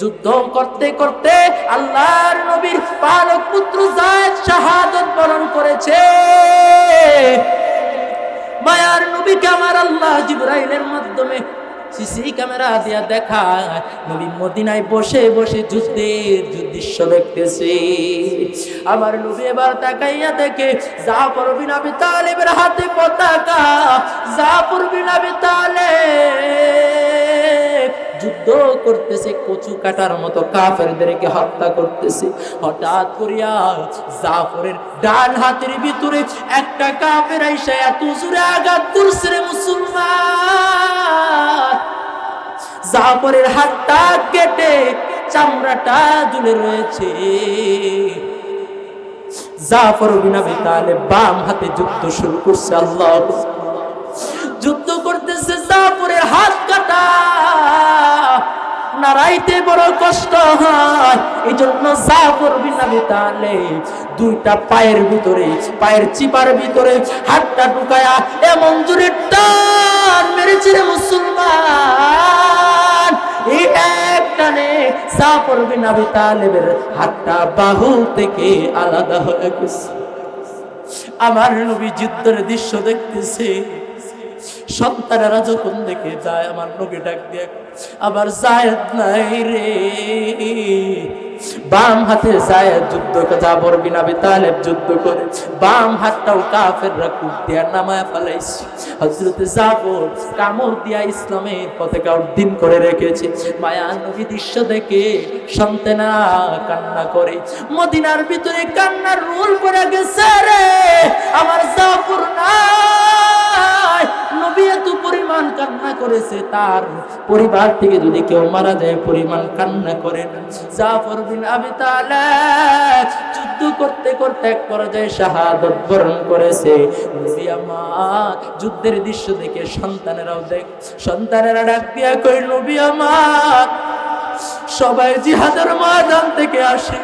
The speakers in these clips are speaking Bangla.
যুদ্ধ করতে করতে আল্লাহর নবীর পালক পুত্র জায়দ শাহাদত বরণ করেছে। মায়ার নবীকে আমার আল্লাহ জিব্রাইলের মাধ্যমে সিসি ক্যামেরা দিয়া দেখায়। নবী মদিনায় বসে বসে যুদ্ধের দৃশ্য দেখতেছে। আমার নবী এবার তাকাইয়া দেখে, জাফর বিন আবি তালেবের হাতে পতাকা। জাফর বিন আবি তালেব। যুদ্ধ করতেছে, কচু কাটার মতো কাফেরদেরকে হত্যা করতেছে। হঠাৎ করিয়া জাফরের ডান হাতের ভিতরে একটা কাফের আইসা এত জোরে আঘাত করছে রে মুসলমান। জাফরের হাতটা কেটে চামড়াটা ঝুলে রয়েছে। জাফর বিন আবি বাম হাতে যুদ্ধ শুরু করছে, আল্লাহ নারাইতে বড় কষ্ট হয়। এই জন্য জাফর বিন আবি তালেব দুইটা পায়ের ভিতরে, পায়ের চিপার ভিতরে হাতটা ঢুকায়া এমন জোরে টান মেরেছে রে মুসলমান। এই এক টানে জাফর বিন আবি তালেবের হাতটা বাহু থেকে আলাদা হয়ে গেছে। আমার নবী যুদ্ধের দৃশ্য দেখতেছে। সন্তানেরা যখন দেখে যায়, আমার নবী ডাক দিয়ে আবার জায়দ নাই রে। বাম হাতে জায়দ যুদ্ধ যাবর বিনা তালেব যুদ্ধ করে, বাম হাতটাও কাফেররা কুপ দিয়া নামায় ফেলাইছে। হজরতে জাবর কামড় দিয়া ইসলামের পতাকা উদ্দিন করে রেখেছে। মায়া নবী দৃশ্য দেখে সন্তানা কান্না করে। মদিনার ভিতরে কান্নার রোল পড়ে গেছে রে, আমার জাফর নাই। নবী এত পরিমাণ কান্না করেছে, তার পরিবার থেকে যদি কেউ মারা যায়, পরিমাণ কান্না করে না। জাফর যুদ্ধ করতে করতে এক পর্যায়ে শাহাদত বরণ করেছে। যুদ্ধের দৃশ্য দেখে সন্তানেরাও দেখ, সন্তানেরা ডাক দিয়া কই নবী আমার, সবাই জিহাদের ময়দান থেকে আসে।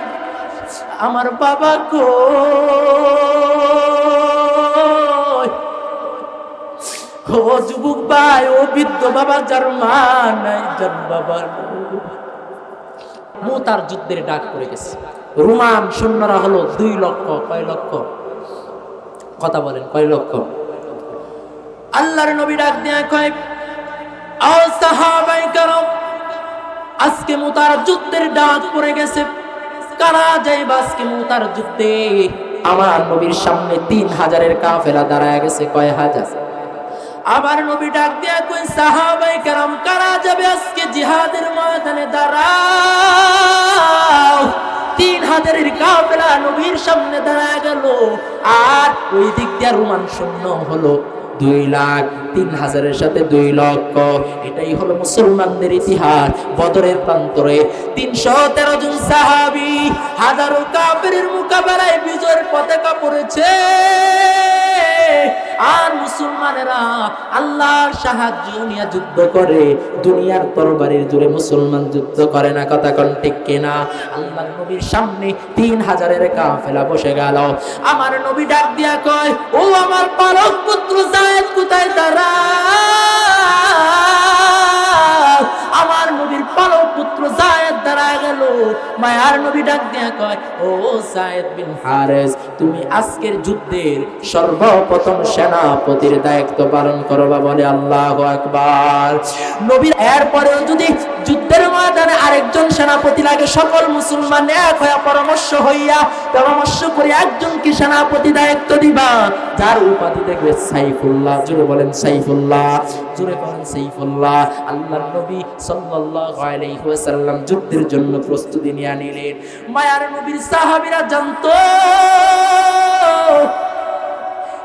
আমার বাবা কই? যুবক ভাই, ও বৃদ্ধ বাবা, যার মা নাই, যার বাবা মোতার যুদ্ধের ডাক পড়ে গেছে। রোমান সৈন্যরা হলো দুই লক্ষ, কয় লক্ষ? কথা বলেন, কয় লক্ষ? আল্লাহর নবী ডাক দিয়া কয়, আও সাহাবাই আজকে মোতার যুদ্ধের ডাক পড়ে গেছে। কারা যাইবা আজকে মোতার যুদ্ধে? আমার নবীর সামনে তিন হাজারের কাফেলা দাঁড়ায় গেছে, কয় হাজার? আবার নবী ডাক দিয়া কই সাহাবাই কারাম, কারা যাবে আজকে জিহাদের ময়দানে? দাঁড়াও। তিন হাজারের কাফেলা নবীর সামনে দাঁড়ায় গেল। আর ওই দিক দিয়া রোমান শূন্য হলো। দুই লাখ, তিন হাজারের সাথে দুই লক্ষ। এটাই হলো মুসলমানদের ইতিহাস বদরের প্রান্তরে। তিনশো তেরো জন সাহাবি হাজারো কাপের মোকাবেলায় বিজয়ের পতাকা পড়েছে। আর মুসলমানেরা আল্লাহর সাহায্য নিয়ে যুদ্ধ করে, দুনিয়ার তরবারির জুড়ে মুসলমান যুদ্ধ করে না, কথা কোন ঠিক কিনা? আল্লাহর নবীর সামনে তিন হাজারের কাফেলা বসে গেল। আমার নবী ডাক দিয়া কয়, ও আমার পালক পুত্র, জায়েদ কোথায় তারা? আমার নবীর পালক পুত্র জায়েদ দাঁড়ায় গেল। মায়ার নবী ডাক দিয়া কয়, ও জায়েদ বিন হারেস, তুমি আজকের যুদ্ধের সর্বপ্রথম সেনাপতির দায়িত্ব পালন করবা বলে আল্লাহ আকবার। নবীর এরপরেও যদি যুদ্ধের ময়দানে আরেকজন সেনাপতি লাগে, সকল মুসলমান এক হইয়া পরামর্শ হইয়া পরামর্শ করে একজনকে সেনাপতি দায়িত্ব দিবা। যার উপাধি দেখবে সাইফুল্লাহ জুড়ে বলেন সাইফুল্লাহ জুড়ে বলেন সাইফুল্লাহ। আল্লাহর নবী সাল্লাল্লাহু আলাইহি ওয়াসাল্লাম যুদ্ধের জন্য প্রস্তুতি নিয়ে নিলেন মায়ার নবীর সাহাবীরা জানতো।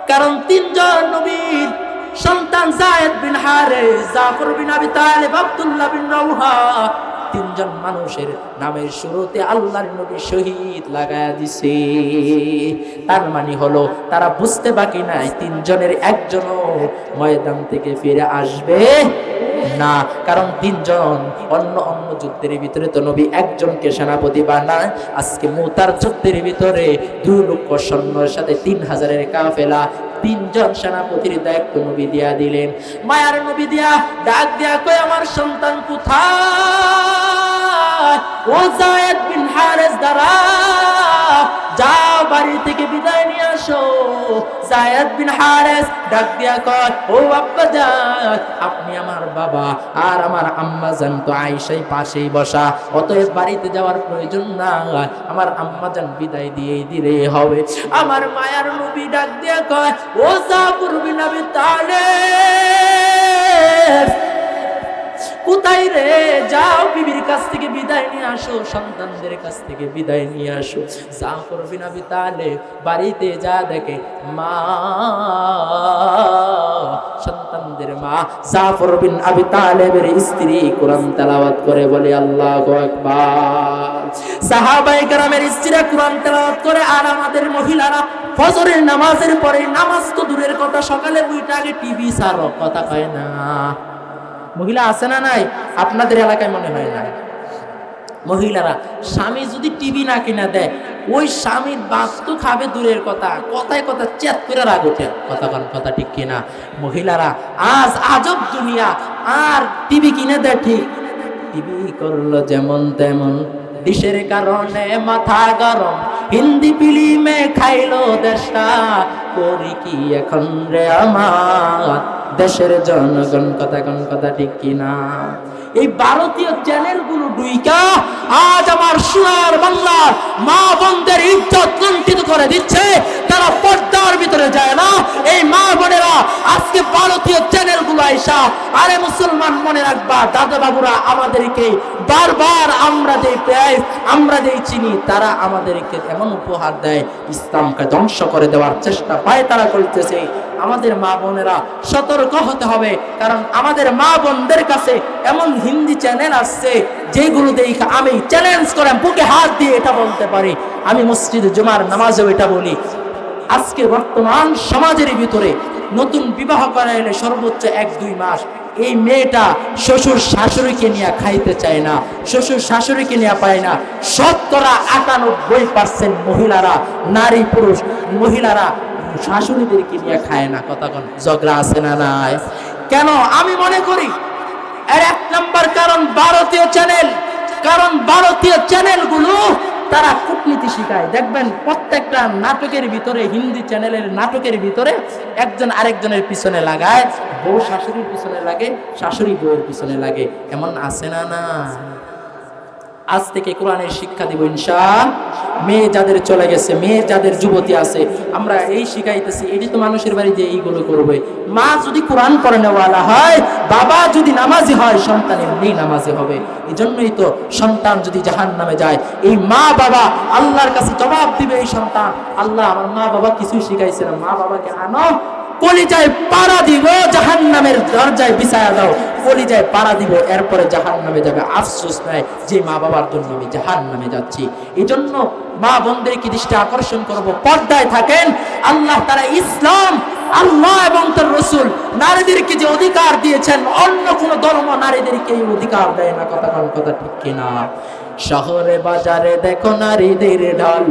কারণ তিনজন নবীর সন্তান জায়েদ বিন হারেস, জাফর বিন আবি তালিব, আব্দুল্লাহ বিন রাওহা তিনজন মানুষের নামের শুরুতে আল্লাহর নবী শহীদ লাগায়া দিছে। তার মানে হলো, তারা বুঝতে বাকি নাই, তিনজনের একজনও ময়দান থেকে ফিরে আসবে। না। কারণ তিনজন অন্য অন্য যুদ্ধের ভিতরে তো নবী একজনকে সেনাপতি বানায়। আজকে মুতার যুদ্ধের ভিতরে দুই লক্ষ সৈন্যের সাথে তিন হাজারের কাফেলা তিনজন সেনাপতির দায়িত্ব নবী দিয়া দিলেন। মায়ার নবী দিয়া ডাক দিয়া কই আমার সন্তান কোথায়? ও জায়েদ বিন হারেস যাও বাড়ি থেকে বিদায় নিয়ে আসো। জায়েদ বিন হারেস ডাক দিয়া কয়, ও আব্বা যান আপনি আমার বাবা আর আমার আম্মা জান তো আইসাই পাশেই বসা। অতএব বাড়িতে যাওয়ার প্রয়োজন না আমার আম্মা জান বিদায় দিয়েই দিলে হবে। আমার মায়ার নবী ডাক দিয়া কয়, ও জাফর বিন আবি তালেব কোথায় রে? যাও বিবির কাছ থেকে বিদায় নিয়ে আসো, সন্তানদের কাছ থেকে বিদায় নিয়ে আসো। যা করবি না বিতালে বাড়িতে যা দেখে, মা, সন্তানদের মা আবি তালেবের স্ত্রী কোরআন করে, বলে আল্লাহু কেরামের স্ত্রীরা কোরআন করে, আর আমাদের মহিলারা ফজরের নামাজের পরে নামাজ তো দূরের কথা, সকালে দুইটা আগে টিভি সারো কথা কয় না। মহিলা আছে না নাই? আপনাদের এলাকায় মনে হয় না। মহিলারা, স্বামী যদি টিভি না কিনা দেয়, ওই স্বামীর বাস্তু খাবে দূরের কথা, কথায় কথা চেত করে রাগ ওঠে। কথা কথা ঠিক কিনা? মহিলারা, আজ আজব দুনিয়া, আর টিভি কিনে দেয় ঠিক। টিভি করল যেমন তেমন, ডিশের কারণে মাথা গরম। হিন্দি ফিল্মে খাইলো দেশটা, করি কি এখন রে আমার? দেশের জনগণ কথা কোন কথা ঠিক কিনা? এই ভারতীয় চ্যানেলগুলো ডুইকা আজ আমার সোনার বাংলার মা বোনদের ইজ্জত লুণ্ঠিত করে দিচ্ছে। তারা পর্দার ভিতরে যায় না। এই মা বোনেরা, আজকে ভারতীয় চ্যানেলগুলো আইসা, আরে মুসলমান মনে রাখবা দাদা বাবুরা আমাদেরকে বারবার আমরা দেই প্রায় আমরা দেই চিনি, তারা আমাদেরকে এমন উপহার দেয়, ইসলামকে ধ্বংস করে দেওয়ার চেষ্টা পায়, তারা করতেছে। আমাদের মা বোনেরা সতর্ক হতে হবে। কারণ আমাদের মা বোনদের কাছে এমন হিন্দি চ্যানেল আসছে, যেগুলো দেখে আমি চ্যালেঞ্জ করে বুকে হাত দিয়ে এটা বলতে পারি। আমি মসজিদ জুমার নামাজেও এটা বলি। আজকে বর্তমান সমাজের ভিতরে নতুন বিবাহ করা এলে সর্বোচ্চ এক দুই মাস। এই মেয়েটা শ্বশুর শাশুড়িকে নিয়ে খাইতে চায় না, শ্বশুর শাশুড়িকে নিয়ে পায় না। শতকরা আটানব্বই পার্সেন্ট মহিলারা নারী পুরুষ। মহিলারা শাশুড়িদেরকে নিয়ে খায় না, কথা ঝগড়া আছে না নাই? কেন? আমি মনে করি, এর এক নম্বর কারণ ভারতীয় চ্যানেল কারণ ভারতীয় চ্যানেলগুলো তারা কূটনীতি শিখায়। দেখবেন, প্রত্যেকটা নাটকের ভিতরে, হিন্দি চ্যানেলের নাটকের ভিতরে একজন আরেকজনের পিছনে লাগায়, বউ শাশুড়ির পিছনে লাগে, শাশুড়ি বউয়ের পিছনে লাগে। এমন আছে না না আজ থেকে কোরআনের শিক্ষা দিব ইনশা মেয়ে যাদের চলে গেছে, মেয়ে যাদের যুবতী আছে, আমরা এই শিখাইতেছি, এটি তো মানুষের বাড়ি যে এইগুলো করবে। মা যদি কোরআন পড়ে নেওয়ালা হয়, বাবা যদি নামাজি হয় সন্তান এমনি নামাজি হবে। এই জন্যই তো সন্তান যদি জাহান নামে যায়, এই মা বাবা আল্লাহর কাছে জবাব দিবে এই সন্তান। আল্লাহ আমার মা বাবা কিছুই শিখাইছে না। মা বাবাকে আনো কলিজায় পাড়া দিব জাহান নামের দরজায় বিছায়া দাও। কলিজায় পাড়া দিব, এরপরে জাহান নামে যাবে। আফসোস নাই যে মা বাবার জন্য আমি জাহান নামে যাচ্ছি। এই জন্য মা বোনদেরকে দৃষ্টি আকর্ষণ করব। পর্দায় থাকেন, আল্লাহ তারা ইসলাম, আল্লাহ এবং তার রসুল নারীদেরকে যে অধিকার দিয়েছেন, অন্য কোন ধর্ম নারীদেরকে এই অধিকার দেয় না। কথা কথা ঠিক কিনা? শহরে বাজারে দেখো নারীদের ঢাল।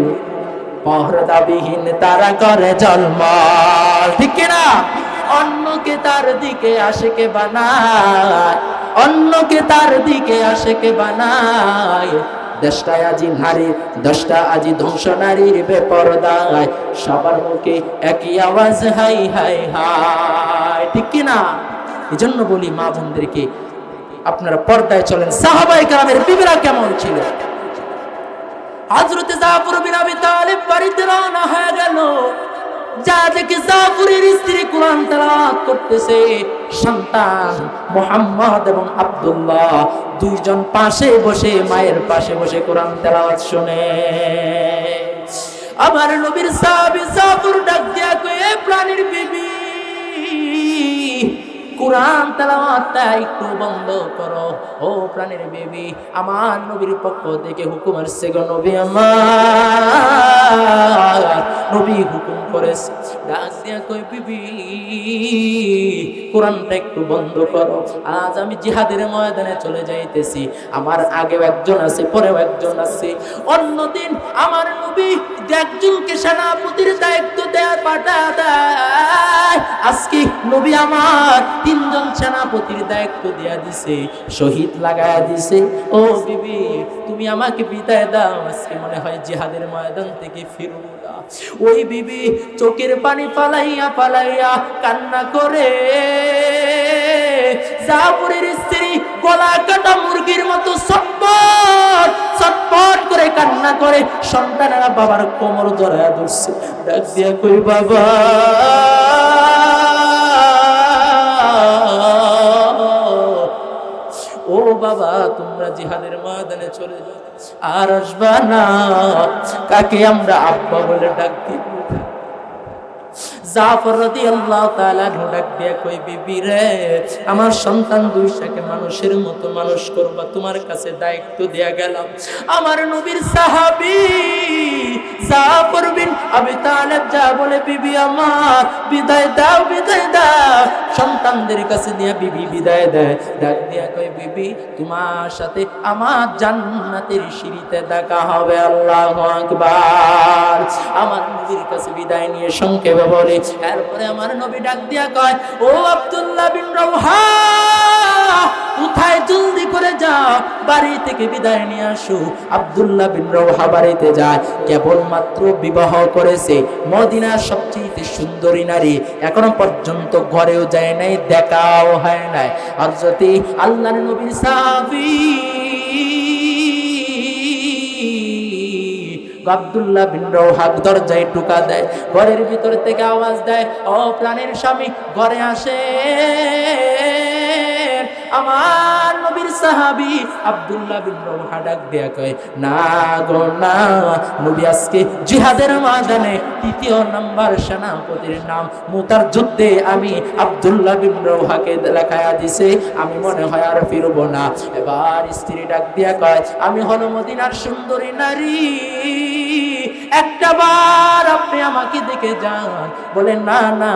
পহরদাবিহীন তারা করে জলমল। ঠিক না অন্যকে তার দিকে আসে আশেকে বানায়, অন্যকে তার দিকে আশেকে বানায়। দশটায় আজি নারী, দশটা আজি ধ্বংস নারীর বেপরদায়, সবার মুখে একই আওয়াজ, হাই হাই হাই। ঠিক কিনা? এই জন্য বলি মা বোনদেরকে, আপনারা পর্দায় চলেন। সাহাবাই গ্রামের বিবিরা কেমন ছিল? হজরতে জাফর বিন আবি তালিব বাড়িতে রওনা হয়ে গেল। যা দেখে জাফরের স্ত্রী কোরআন তেলাওয়াত করতেছে, সন্তান মোহাম্মদ এবং আব্দুল্লাহ দুইজন পাশে বসে, মায়ের পাশে বসে কোরআন তেলাওয়াত শুনে। আমার নবীর সাহাবী জাফর ডাক দিয়া কয়ে প্রাণীর বিবি কোরআন তেলাওয়াতটা একটু বন্ধ করো। ও প্রাণের বেবি, আমার নবীর পক্ষ থেকে হুকুম আসছে গো নবী আমার। নবী হুকুম করেছে। ডাক দিয়া কই বিবি কোরআনটা একটু বন্ধ করো। আজ আমি জিহাদের ময়দানে চলে যাইতেছি। আমার আগেও একজন আছে, পরেও একজন আছে। অন্যদিন আমার নবী একজনকে সেনাপতির দায়িত্ব দেওয়ার পাঠা দেয়, আজকে নবী আমার তিনজন সেনাপতির দায়িত্ব দেয়া দিছে, শহীদ লাগায়া দিছে। ও বিবি, তুমি আমাকে বিদায় দাও, আজকে মনে হয় জিহাদের ময়দান থেকে ফিরবো ওই বিবি চোখের পানি পালাইয়া পালাইয়া কান্না করে জাফরের স্ত্রী গলা কাটা মুরগির মতো করে কান্না করে। সন্তানেরা বাবার কোমর ধরায় ধরছে। ডাক দিয়া কই, বাবা, ও বাবা, তোমরা জিহাদের ময়দানে চলে যাও। আর আসবা না। কাকে আমরা আব্বা বলে ডাক দিব? দিয়ে আমার সন্তান মানুষের মতো মানুষ করবা, তোমার কাছে দায়িত্ব দেয়া আমার নবীর সাহাবী যা বলে, বিবি আমার, বিদায় দাও, বিদায় সন্তানদের কাছে নিয়ে বিবি বিদায় দেয়। ডাক দিয়া কই বিবি, তোমার সাথে আমার জান্নাতের সিঁড়িতে দেখা হবে, আল্লাহু আমার নবীর কাছে বিদায় নিয়ে সংক্ষেপে বলে এরপরে আমার নবী ডাক দিয়া কয়, ও আব্দুল্লাহ বিন রওহা কোথায় জলদি করে যাও, বাড়ি থেকে বিদায় নিয়ে আসো। আব্দুল্লাহ বিন রওহা বাড়িতে যায়। কেবলমাত্র বিবাহ করেছে। মদিনার সবচেয়ে সুন্দরী নারী। এখনও পর্যন্ত ঘরেও যায় নাই, দেখাও হয় নাই। আর যদি আল্লাহর নবীর সাহাবী আব্দুল্লাহ বিন হাত দরজায় টুকা দেয়, ঘরের ভিতর থেকে আওয়াজ দেয়, ও প্রাণের স্বামী, ঘরে আসে আমার সাহাবী আব্দুল্লাহ বিন রওহা ডাক দেয়া কয়, না গো, না। নবী আজকে জিহাদের ময়দানে তৃতীয় নাম্বার সেনাপতির নাম মুতার যুদ্ধে আমি আব্দুল্লাহ বিন রওহাকে লেখায়া দিছে। আমি মনে হয় আর ফিরব না। এবার স্ত্রী ডাক দিয়া কয়, আমি হলো মদিনার সুন্দরী নারী। একটা বার আপনি আমাকে দেখে যান। বলে না না,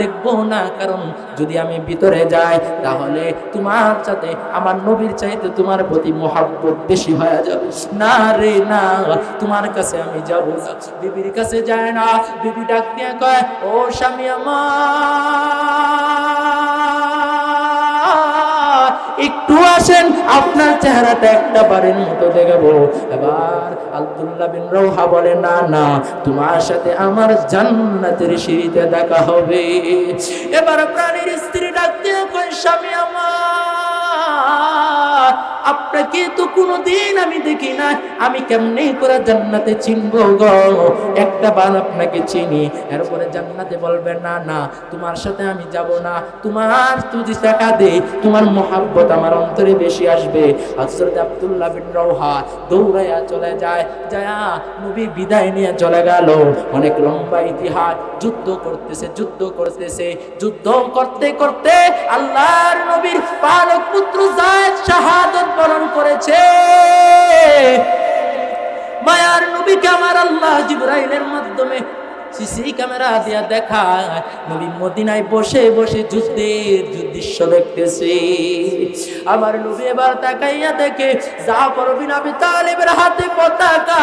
দেখব না, কারণ যদি আমি ভিতরে যাই, তাহলে তোমার সাথে, আমার নবীর চাইতে তোমার প্রতি মহাব্বত বেশি হয়ে যাবে। না রে, না, তোমার কাছে আমি যাব না। বিবির কাছে যায় না। বিবি ডাক কয়, ও স্বামী আমার আসেন আপনার চেহারাটা একটা বাড়ির মতো দেখাবো। এবার আব্দুল্লাহ বিন রৌহা বলে, না না, তোমার সাথে আমার জান্নাতের সিঁড়িতে দেখা হবে। এবার প্রাণীর স্ত্রী ডাক দিয়ে স্বামী আমার আপনাকে তো কোনোদিন আমি দেখি না আমি কেমনে করে জান্নাতে চিনবো গো? একটা বার আপনাকে চিনি। এরপরে জান্নাতে বলবে, না না, তোমার সাথে আমি যাব না। তোমার তুই টাকা দে তোমার মহাব্বত আমার অন্তরে বেশি আসবে। হযরত আব্দুল্লাহ বিন রওহা দৌড়াইয়া চলে যায়। যায়া নবী বিদায় নিয়ে চলে গেল। অনেক লম্বা ইতিহাস। যুদ্ধ করতেছে যুদ্ধ করতেছে। যুদ্ধ করতে করতে আল্লাহর নবীর পালক পুত্র জায়েদ শাহাদত বরণ করেছে। মায়ার নবীকে আমার আল্লাহ জিব্রাইলের মাধ্যমে সিসি ক্যামেরা দিয়া নবী মদিনায় বসে বসে যুদ্ধের দৃশ্য দেখতেছে। আমার নবী এবার তাকাইয়া দেখে, জাফর বিন আবি তালেবের হাতে পতাকা।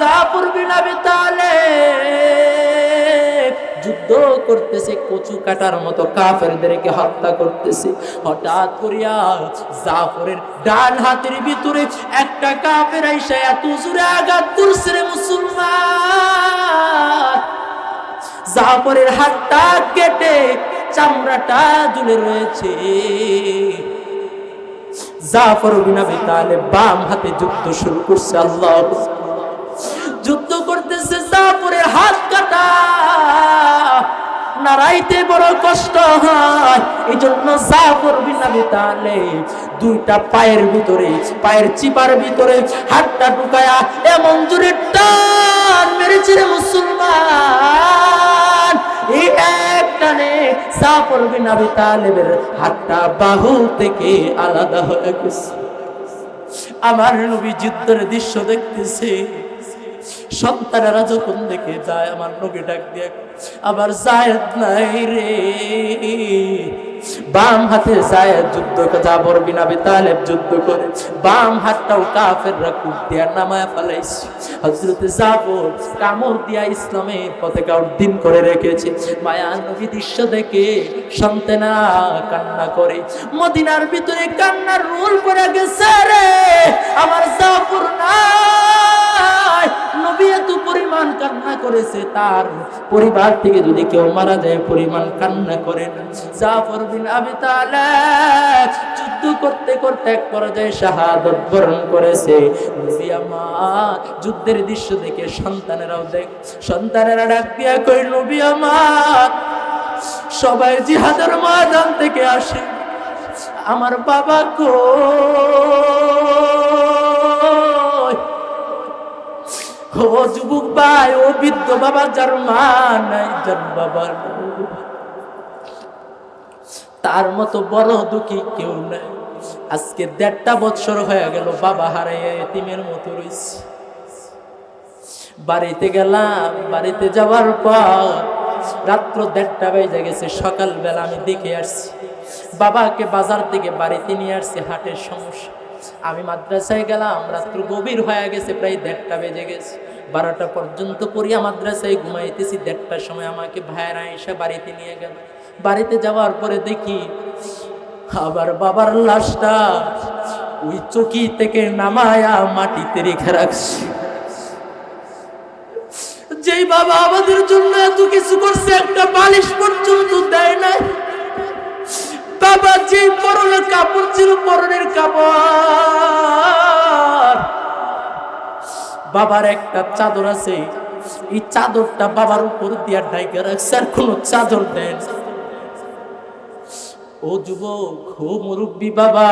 জাফর বিন আবি যুদ্ধ করতেছে, কচু কাটার মতো কাফেরদেরকে হত্যা করতেছে। হঠাৎ করিয়া জাফরের ডান হাতের ভিতরে একটা কাফের আইসা এত জোরে আঘাত করছে রে মুসলমান। জাফরের হাতটা কেটে চামড়াটা ঝুলে রয়েছে। জাফর বিন আবি বাম হাতে যুদ্ধ শুরু করছে, আল্লাহ যুদ্ধ করতেছে, জাফরের হাত কাটা। নারাইতে বড় কষ্ট হয়। এই জন্য জাফর বিন আবি দুইটা পায়ের ভিতরে, পায়ের চিপার ভিতরে হাতটা ঢুকায়া এমন জোরে টান মেরেছে রে মুসলমান। এই এক টানে জাফর বিন আবি তালেবের হাতটা বাহু থেকে আলাদা হয়ে গেছে। আমার নবী যুদ্ধের দৃশ্য দেখতেছে। সন্তানেরা যখন দেখে যায়, আমার নবী ডাক দিয়ে আবার জায়দ নাই রে। বাম হাতে জায়েদ যুদ্ধ জাবর বিন আবি তালেব যুদ্ধ করে। বাম হাতটাও কাফেররা কুপ দিয়া নামায় ফেলাইছে। হযরত জাফর কামড় দিয়া ইসলামের পতাকা উদ্দিন করে রেখেছে। মায়া নবী দৃশ্য দেখে সন্তানা কান্না করে। মদিনার ভিতরে কান্নার রোল করে গেছে রে, আমার জাফর নাই। নবী এত পরিমাণ কান্না করেছে, তার পরিবার থেকে যদি কেউ মারা যায়, পরিমাণ কান্না করেন জাফর বিন আবি যুদ্ধ করতে করতে এক পর্যায়ে শাহাদত বরণ করেছে। নবী যুদ্ধের দৃশ্য দেখে সন্তানেরাও দেখ, সন্তানেরা ডাক দিয়া কই নবী আমার, সবাই জিহাদের ময়দান থেকে আসে। আমার বাবা কই? যুবক ভাই, ও বৃদ্ধ বাবা, যার মা নাই, যার বাবা তার মতো বড় দুঃখী কেউ নাই। আজকে দেড়টা বছর হয়ে গেল, বাবা হারাইয়া এতিমের মতো রয়েছে বাড়িতে গেলাম, বাড়িতে যাওয়ার পর রাত্র দেড়টা বেজে গেছে, সকালবেলা আমি দেখে আসছি। বাবাকে বাজার থেকে বাড়িতে নিয়ে আসছি, হাটের সমস্যা। আমি মাদ্রাসায় গেলাম, রাত্র গভীর হয়ে গেছে, প্রায় দেড়টা বেজে গেছে। বারোটা পর্যন্ত পড়িয়া মাদ্রাসায় ঘুমাইতেছি, দেড়টার সময় আমাকে ভাইয়েরা এসে বাড়িতে নিয়ে গেল। বাড়িতে যাওয়ার পরে দেখি আবার বাবার লাশটা ওই চকি থেকে নামায়া মাটিতে রেখে রাখছি। যেই বাবা আমাদের জন্য এত কিছু করছে, একটা বালিশ পর্যন্ত দেয় নাই। বাবা যে পরনের কাপড় ছিল, পরনের কাপড়। বাবার একটা চাদর আছে। এই চাদরটা বাবার উপর দিয়া ডাইকে রাখছে, আর কোনো চাদর দেন ও যুবক, ও মুরব্বী বাবা,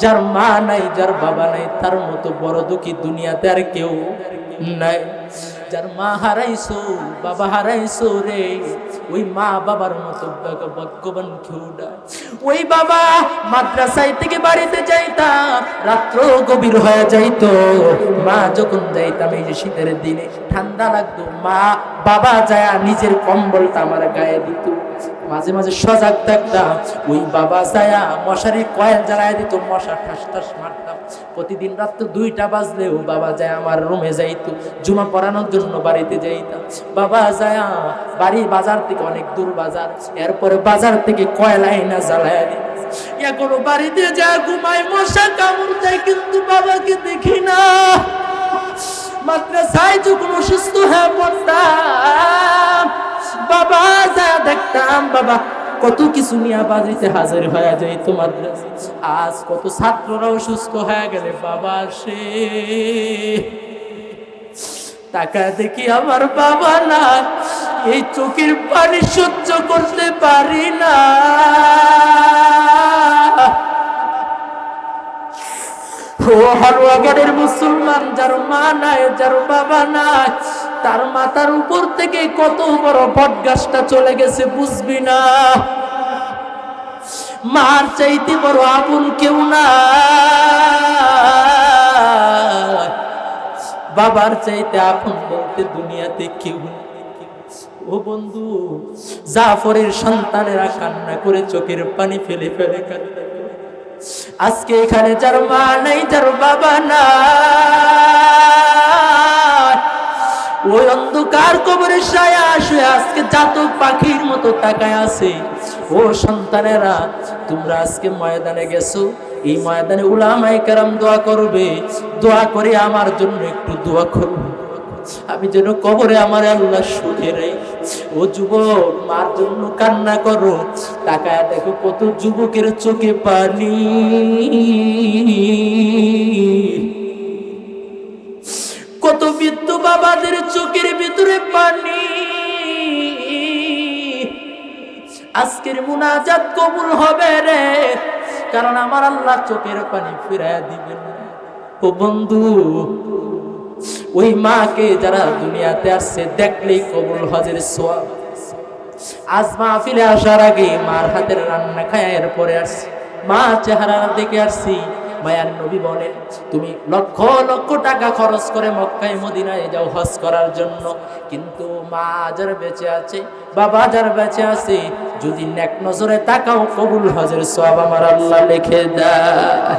যার মা নাই, যার বাবা নাই, তার মতো বড় দুঃখী দুনিয়াতে আর কেউ নাই। যার মা হারাইছো, বাবা হারাইছো রে, ওই মা বাবার মতো ভাগ- ভাগ্যবান কেউ নাই ওই বাবা মাদ্রাসায় থেকে বাড়িতে যাইতাম, রাত্র গভীর হয়ে যাইতো। মা যখন যাইতাম, এই যে শীতের দিনে ঠান্ডা লাগতো, মা বাবা যায় নিজের কম্বলটা আমার গায়ে দিত। মাঝে মাঝে সজাগ থাকতাম, ওই বাবা ছায়া মশারি কয়েল জ্বালায় দিত মশা ঠাস ঠাস মারতাম। প্রতিদিন রাত্র দুইটা বাজলেও বাবা যায় আমার রুমে যাইতো। জুমা পড়ানোর জন্য বাড়িতে যাইতাম। বাবা যায় বাড়ি বাজার থেকে অনেক দূর বাজার। এরপরে বাজার থেকে কয়লা আইনা জ্বালায় দিত এখনও বাড়িতে যা ঘুমায়, মশা কামড় যায় কিন্তু বাবাকে দেখি না। মাদ্রাসায় যখন অসুস্থ হয়ে পড়তাম, বাবা যা দেখতাম, বাবা কত কিছু নিয়ে হাজির হয়ে যায় তো মাদ্রাসা। আজ কত ছাত্ররা অসুস্থ হয়ে গেলে বাবা সে টাকা দেখি আমার বাবা না, এই চোখের পানি সহ্য করতে পারি না। ও হারুয়াগড়ের মুসলমান, যার মা নাই, যার বাবা নাই তার মাথার উপর থেকে কত বড় বট গাছটা চলে গেছে বুঝবি না। মার চাইতে বড় আপন কেউ না। বাবার চাইতে আপন বলতে দুনিয়াতে কেউ ও বন্ধু, জাফরের সন্তানেরা কান্না করে চোখের পানি ফেলে ফেলে আজকে এখানে যার মা নাই, যার বাবা নাই। ওই অন্ধকার কবরের সায়া আসে আজকে জাতক পাখির মতো তাকায় আছে। ও সন্তানেরা, তোমরা আজকে ময়দানে গেছো। এই ময়দানে উলামায়ে কেরাম দোয়া করবে। দোয়া করে আমার জন্য একটু দোয়া করবে আমি যেন কবরে আমার আল্লাহ সুখে রে ও যুবক, মার জন্য কান্না করো। তাকায় দেখো কত যুবকের চোখে পানি। কত বৃদ্ধ বাবাদের চোখের ভিতরে পানি। আজকের মুনাজাত কবুল হবে রে, কারণ আমার আল্লাহ চোখের পানি ফিরায় দিবেন। ও বন্ধু, ওই মাকে যারা দুনিয়াতে আসছে, দেখলেই কবুল হজের সোয়া আজ মাহফিলে আসার আগে মার হাতের রান্না খায় এরপরে আসছি। মা চেহারা দেখে আসছি মায়ার নবী বলেন তুমি লক্ষ লক্ষ টাকা খরচ করে মক্কায়, মদিনায় যাও হজ করার জন্য। কিন্তু মা যার বেঁচে আছে, বাবা যার বেঁচে আছে, যদি নেক নজরে তাকাও, কবুল হজের সব আমার আল্লাহ লিখে দেয়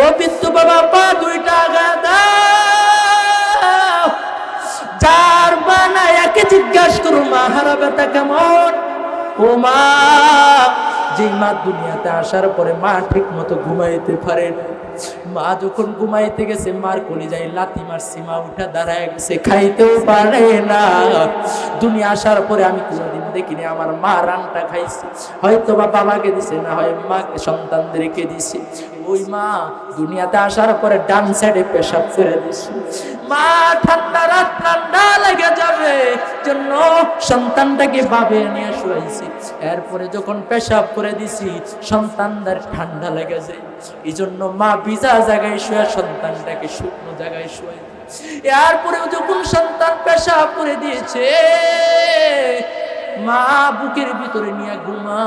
ও বিদ্যু বাবা, পা দুইটা আগা দাও। বানায় একে জিজ্ঞাসা করো, মা হারাবেটা কেমন? ও মা যে মা দুনিয়াতে আসার পরে মা ঠিক মতো ঘুমাইতে পারে না। মা যখন ঘুমাইতে গেছে, মার কোলে যায় লাতি মার সীমা উঠা দাঁড়ায় গেছে, খাইতেও পারে না। দুনিয়া আসার পরে আমি কোনোদিন দেখিনি, আমার মা রানটা খাইছে। হয়তো বা বাবাকে দিছে, না হয় মাকে সন্তানদেরকে দিছে। ওই মা দুনিয়াতে আসার পরে ডান সাইডে পেশাব করে দিছে। মা, ঠান্ডা রাত, ঠান্ডা লেগে যাবে জন্য সন্তানটাকে বাবে নিয়ে শুয়েছি এরপরে যখন পেশাব করে দিছি, সন্তানদের ঠান্ডা লেগেছে এই জন্য মা ভিজা জায়গায় শুয়ে সন্তানটাকে শুকনো জায়গায় শুয়ে এরপরেও যখন সন্তান পেশাব করে দিয়েছে, মা বুকের ভিতরে নিয়ে ঘুমা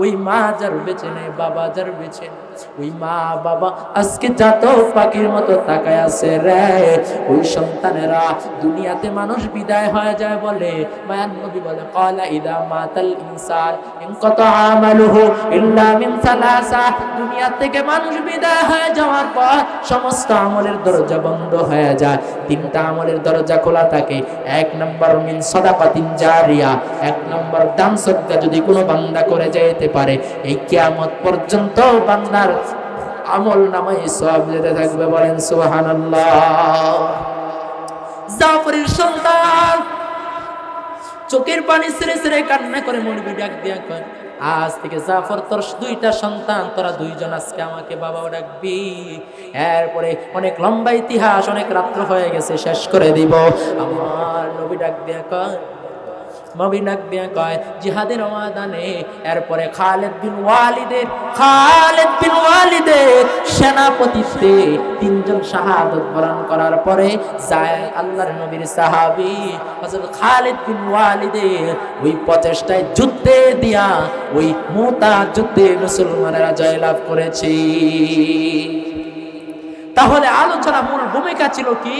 ওই মা যার বেছে নেয় বাবা যার বেছে ওই মা, বাবা আজকে যাত পাখির মতো তাকায় আছে রে। ওই সন্তানেরা দুনিয়াতে মানুষ বিদায় হয়ে যায় বলে। মায়ান নবী বলে, কলা ইদা মাতাল ইনসান, ইন কত আমালুহু ইল্লা মিন সালাসা। দুনিয়া থেকে মানুষ বিদায় হয়ে যাওয়ার পর সমস্ত আমলের দরজা বন্ধ হয়ে যায়। তিনটা আমলের দরজা খোলা থাকে। এক নম্বর মিন সদাকাতিন জারিয়া, এক নম্বর দান সদকা যদি কোনো বান্দা করে যেতে পারে। এই কিয়ামত পর্যন্ত বান্দার আমল নামায় সব যেতে থাকবে বলেন জাফরের সন্তান চোখের পানি ছেড়ে ছেড়ে কান্না করে মনিবি ডাক দিয়া কয়, আজ থেকে জাফর তোর দুইটা সন্তান, তোরা দুইজন আজকে আমাকে বাবাও ডাকবি। এরপরে অনেক লম্বা ইতিহাস, অনেক রাত্র হয়ে গেছে, শেষ করে দিব। আমার নবী ডাক দিয়া কয় নবী ডাক দিয়া কয় জিহাদের ময়দানে। এরপরে খালেদ বিন ওয়ালিদের, খালেদ বিন ওয়ালিদের সেনাপতিত্বে তিনজন শাহাদত বরণ করার পরে যায় আল্লাহর নবীর সাহাবী হযরত খালিদ বিন ওয়ালিদের ওই প্রচেষ্টায় যুদ্ধে দিয়া ওই মোতা যুদ্ধে মুসলমানেরা জয়লাভ করেছে। তাহলে আলোচনা মূল ভূমিকা ছিল কি?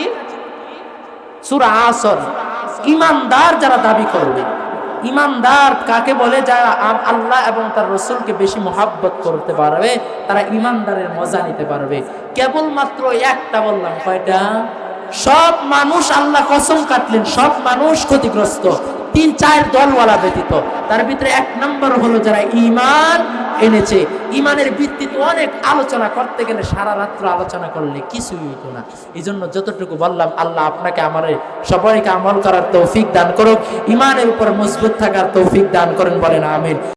সুরা আসর। ইমানদার যারা দাবি করবে, ইমানদার কাকে বলে? যারা আল্লাহ এবং তার রসুলকে বেশি মোহাব্বত করতে পারবে, তারা ইমানদারের মজা নিতে পারবে। কেবলমাত্র একটা বললাম, কয়টা? সব মানুষ আল্লাহ কসম কাটলেন, সব মানুষ ক্ষতিগ্রস্ত। তিন, চার দলওয়ালা ব্যতীত। তার ভিতরে এক নম্বর হলো যারা ইমান এনেছে। ইমানের ভিত্তিতে অনেক আলোচনা করতে গেলে সারা রাত্র আলোচনা করলে কিছুই হইতো না। এই জন্য যতটুকু বললাম, আল্লাহ আপনাকে আমার সবাইকে আমল করার তৌফিক দান করুক। ইমানের উপর মজবুত থাকার তৌফিক দান করেন, বলেন আমিন।